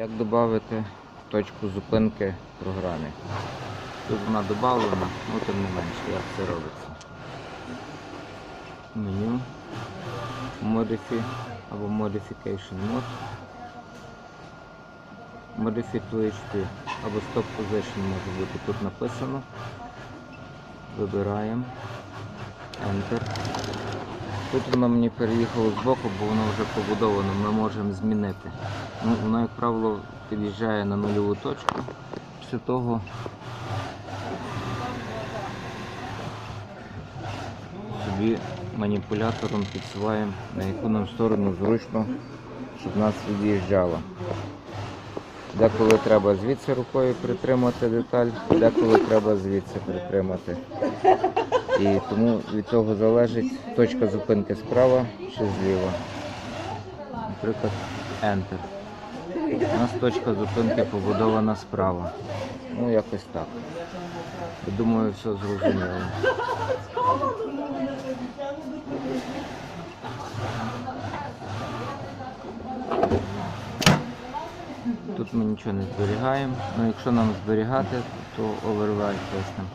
Як додати точку зупинки в програмі? Тут вона додана, ну тим не менше, як це робиться. Меню. Modify або Modification Mode. Modify to або Stop Position може бути тут написано. Вибираємо. Enter. Тут воно мені переїхало з боку, бо воно вже побудовано, ми можемо змінити. Ну, воно, як правило, під'їжджає на нульову точку. Після того собі маніпулятором підсуваємо, на яку нам сторону зручно, щоб нас від'їжджало. Деколи треба звідси рукою притримати деталь, деколи треба звідси притримати. І тому від цього залежить точка зупинки справа чи зліва. Наприклад, Enter. У нас точка зупинки побудована справа. Ну, якось так. Я Думаю, все зрозуміло. Тут ми нічого не зберігаємо. Ну, якщо нам зберігати, то ось там.